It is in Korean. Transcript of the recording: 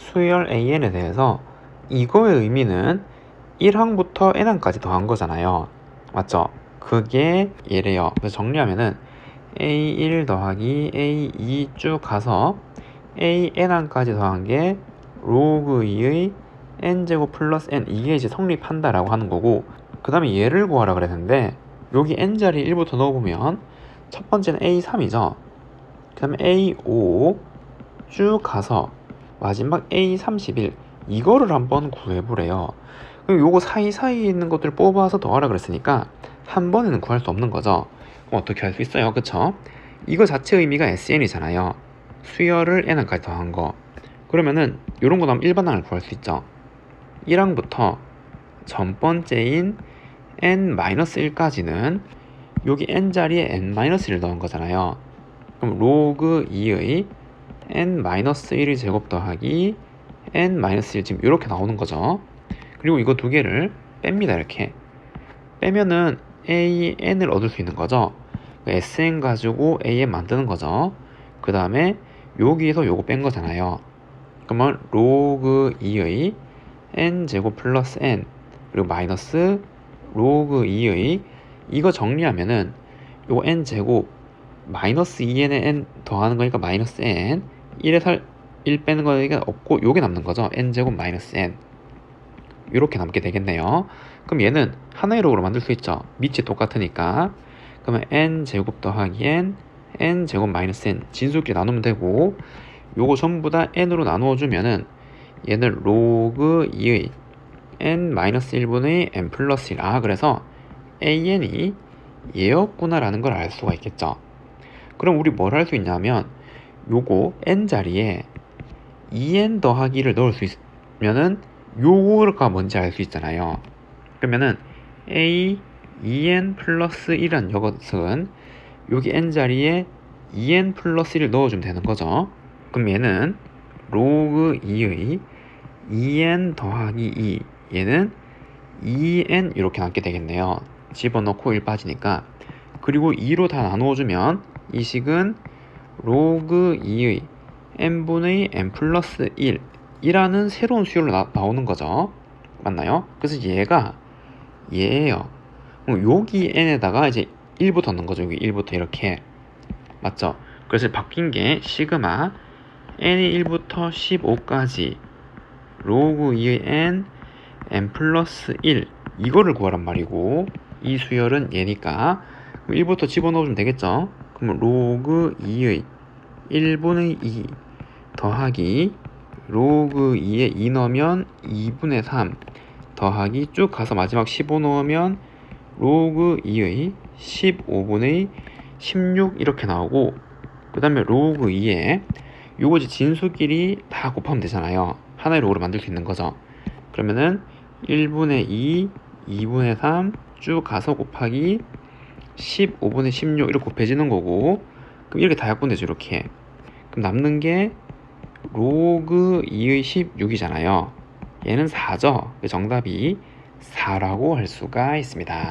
수열 AN에 대해서 이거의 의미는 1항부터 n항까지 더한 거잖아요. 맞죠? 그게 얘래요. 그래서 정리하면은 A1 더하기 A2 쭉 가서 AN항까지 더한 게 로그 2의 n제곱 플러스 n 이게 이제 성립한다라고 하는 거고 그 다음에 얘를 구하라 그랬는데 여기 n자리 1부터 넣어보면 첫 번째는 A3이죠. 그 다음에 A5 쭉 가서 마지막 A31 이거를 한번 구해보래요. 그럼 요거 사이사이에 있는 것들 뽑아서 더하라 그랬으니까 한 번에는 구할 수 없는 거죠. 그럼 어떻게 할 수 있어요? 그쵸? 이거 자체 의미가 SN이잖아요. 수열을 n항까지 더한 거. 그러면은 요런 거 나오면 일반항을 구할 수 있죠. 1항부터 전 번째인 n-1까지는 여기 n자리에 n-1을 넣은 거잖아요. 그럼 로그 2의 n-1의 제곱 더하기 n-1 지금 이렇게 나오는 거죠. 그리고 이거 두 개를 뺍니다. 이렇게. 빼면은 a-n을 얻을 수 있는 거죠. sn 가지고 a-n 만드는 거죠. 그 다음에 여기에서 요거 뺀 거잖아요. 그러면 로그 2의 n 제곱 플러스 n 그리고 마이너스 로그 2의 이거 정리하면은 요거 n 제곱 마이너스 2n에 n 더하는 거니까 마이너스 n 1에서 1 빼는 거니까 없고 요게 남는 거죠. n 제곱 마이너스 n. 이렇게 남게 되겠네요. 그럼 얘는 하나의 로그로 만들 수 있죠. 밑이 똑같으니까. 그러면 n 제곱 더하기 n n 제곱 마이너스 n. 진수끼리 나누면 되고 요거 전부 다 n으로 나누어 주면은 얘는 로그 2의 n 마이너스 1분의 n 플러스 1. 아, 그래서 an이 얘였구나 라는 걸 알 수가 있겠죠. 그럼 우리 뭘 할 수 있냐면 요거 n 자리에 2n 더하기를 넣을 수 있으면은 요거가 뭔지 알 수 있잖아요. 그러면은 a 2n 플러스 1이란 이것은 여기 n 자리에 2n 플러스 1을 넣어주면 되는 거죠. 그럼 얘는 로그 2의 2n 더하기 2 얘는 2n 이렇게 남게 되겠네요. 집어넣고 1 빠지니까 그리고 2로 다 나누어주면 이 식은 로그 2의 n분의 n 플러스 1 이라는 새로운 수열로 나, 나오는 거죠. 맞나요? 그래서 얘가 얘예요. 여기 n에다가 이제 1부터 넣는 거죠. 여기 1부터 이렇게 맞죠? 그래서 바뀐 게 시그마 n이 1부터 15까지 로그 2의 n n 플러스 1 이거를 구하란 말이고 이 수열은 얘니까 1부터 집어넣으면 되겠죠 그럼 로그 2의 1분의 2 더하기 로그 2에 2 넣으면 2분의 3 더하기 쭉 가서 마지막 15 넣으면 로그 2의 15분의 16 이렇게 나오고 그 다음에 로그 2에 요거 이제 진수끼리 다 곱하면 되잖아요. 하나의 로그를 만들 수 있는 거죠. 그러면은 1분의 2, 2분의 3 쭉 가서 곱하기 15분의 16 이렇게 곱해지는 거고 그럼 이렇게 다 약분되죠 이렇게. 그럼 남는 게 로그 2의 16이잖아요. 얘는 4죠? 정답이 4라고 할 수가 있습니다